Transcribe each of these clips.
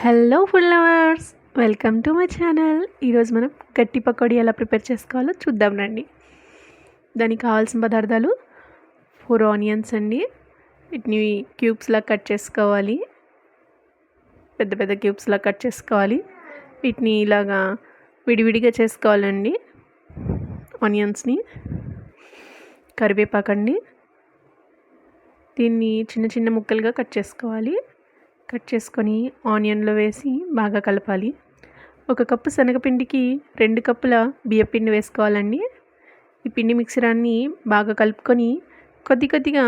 Hello food lovers welcome to my channel ఈరోజు మనం గట్టి పకోడీ ఎలా ప్రిపేర్ చేసుకోవాలో చూద్దాం రండి. దానికి కావాల్సిన పదార్థాలు ఫోర్ ఆనియన్స్ అండి. వీటిని క్యూబ్స్లా కట్ చేసుకోవాలి. పెద్ద పెద్ద క్యూబ్స్లా కట్ చేసుకోవాలి. వీటిని ఇలాగా విడివిడిగా చేసుకోవాలండి. ఆనియన్స్ని కరివేపాకండి. దీన్ని చిన్న చిన్న ముక్కలుగా కట్ చేసుకోవాలి. కట్ చేసుకొని ఆనియన్లో వేసి బాగా కలపాలి. ఒక కప్పు శనగపిండికి రెండు కప్పుల బియ్యపిండి వేసుకోవాలండి. ఈ పిండి మిక్సరాన్ని బాగా కలుపుకొని కొద్ది కొద్దిగా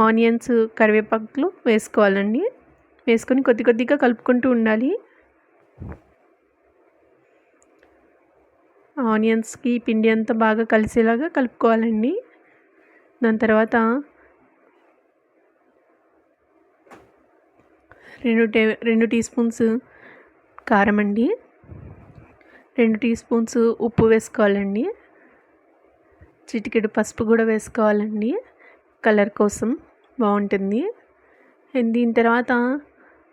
ఆనియన్స్ కరివేపాకులు వేసుకోవాలండి. వేసుకొని కొద్ది కొద్దిగా కలుపుకుంటూ ఉండాలి. ఆనియన్స్కి పిండి అంతా బాగా కలిసేలాగా కలుపుకోవాలండి. దాని తర్వాత రెండు టే రెండు టీ స్పూన్స్ కారం అండి. రెండు టీ స్పూన్స్ ఉప్పు వేసుకోవాలండి. చిటికెడు పసుపు కూడా వేసుకోవాలండి. కలర్ కోసం బాగుంటుంది. దీని తర్వాత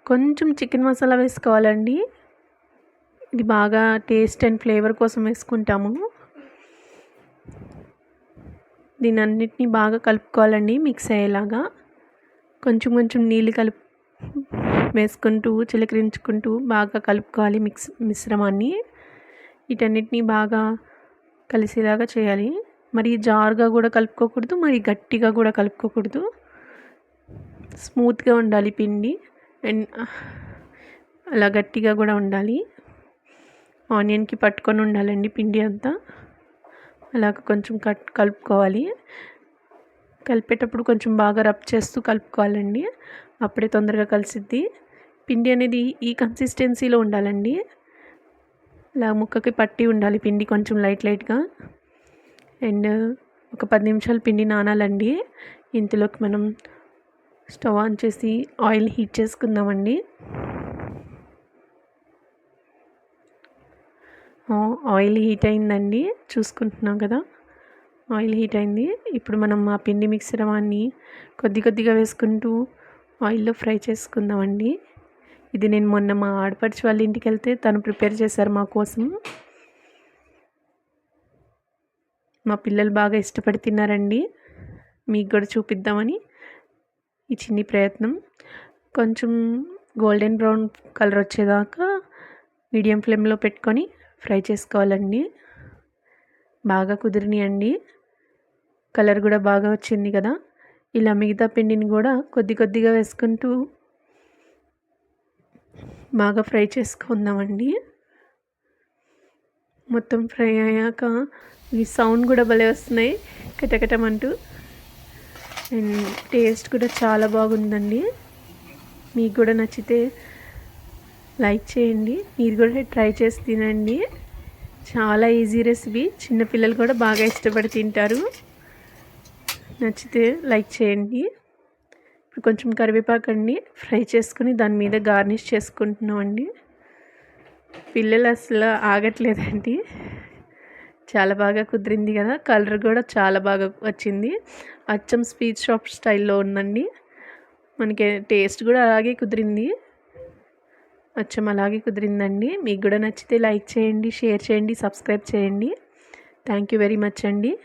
కొంచెం చికెన్ మసాలా వేసుకోవాలండి. ఇది బాగా టేస్ట్ అండ్ ఫ్లేవర్ కోసం వేసుకుంటాము. దీని అన్నిటినీ బాగా కలుపుకోవాలండి మిక్స్ అయ్యేలాగా. కొంచెం కొంచెం నీళ్ళు కలుపు వేసుకుంటూ చిలకరించుకుంటూ బాగా కలుపుకోవాలి మిక్స్ మిశ్రమాన్ని. వీటన్నిటిని బాగా కలిసేలాగా చేయాలి. మరి జారుగా కూడా కలుపుకోకూడదు మరి గట్టిగా కూడా కలుపుకోకూడదు. స్మూత్గా ఉండాలి పిండి. అండ్ అలా గట్టిగా కూడా ఉండాలి. ఆనియన్కి పట్టుకొని ఉండాలండి పిండి అంతా. అలాగ కొంచెం కట్ కలుపుకోవాలి. కలిపేటప్పుడు కొంచెం బాగా రబ్ చేస్తూ కలుపుకోవాలండి. అప్పుడే తొందరగా కలిసిద్ది. పిండి అనేది ఈ కన్సిస్టెన్సీలో ఉండాలండి. ఇలా ముక్కకి పట్టి ఉండాలి పిండి కొంచెం లైట్ లైట్గా. అండ్ ఒక పది నిమిషాలు పిండి నానాలండి. ఇంతలోకి మనం స్టవ్ ఆన్ చేసి ఆయిల్ హీట్ చేసుకుందామండి. ఆయిల్ హీట్ అయిందండి. చూసుకుంటున్నాం కదా. ఆయిల్ హీట్ అయింది. ఇప్పుడు మనం ఆ పిండి మిశ్రమాన్ని కొద్ది కొద్దిగా వేసుకుంటూ ఆయిల్లో ఫ్రై చేసుకుందామండి. ఇది నేను మొన్న మా ఆడపడిచి వాళ్ళ ఇంటికి వెళ్తే తను ప్రిపేర్ చేశారు మా కోసం. మా పిల్లలు బాగా ఇష్టపడి తిన్నారండి. మీకు కూడా చూపిద్దామని ఈ చిన్ని ప్రయత్నం. కొంచెం గోల్డెన్ బ్రౌన్ కలర్ వచ్చేదాకా మీడియం ఫ్లేమ్లో పెట్టుకొని ఫ్రై చేసుకోవాలండి. బాగా కుదిరినాయండి. కలర్ కూడా బాగా వచ్చింది కదా. ఇలా మిగతా పిండిని కూడా కొద్ది కొద్దిగా వేసుకుంటూ బాగా ఫ్రై చేసుకుందామండి. మొత్తం ఫ్రై అయ్యాక ఈ సౌండ్ కూడా భలే వస్తున్నాయి. కటకటమంటూ. అండ్ టేస్ట్ కూడా చాలా బాగుందండి. మీకు కూడా నచ్చితే లైక్ చేయండి. మీరు కూడా ట్రై చేసి తినండి. చాలా ఈజీ రెసిపీ. చిన్నపిల్లలు కూడా బాగా ఇష్టపడి తింటారు. నచ్చితే లైక్ చేయండి. ఇప్పుడు కొంచెం కరివేపాకు అండి ఫ్రై చేసుకుని దాని మీద గార్నిష్ చేసుకుంటున్నాం అండి. పిల్లలు అసలు ఆగట్లేదండి. చాలా బాగా కుదిరింది కదా. కలర్ కూడా చాలా బాగా వచ్చింది. అచ్చం స్వీట్ షాప్ స్టైల్లో ఉందండి. మనకి టేస్ట్ కూడా అలాగే కుదిరింది. అచ్చం అలాగే కుదిరిందండి. మీకు కూడా నచ్చితే లైక్ చేయండి షేర్ చేయండి సబ్స్క్రైబ్ చేయండి. థ్యాంక్ యూ వెరీ మచ్ అండి.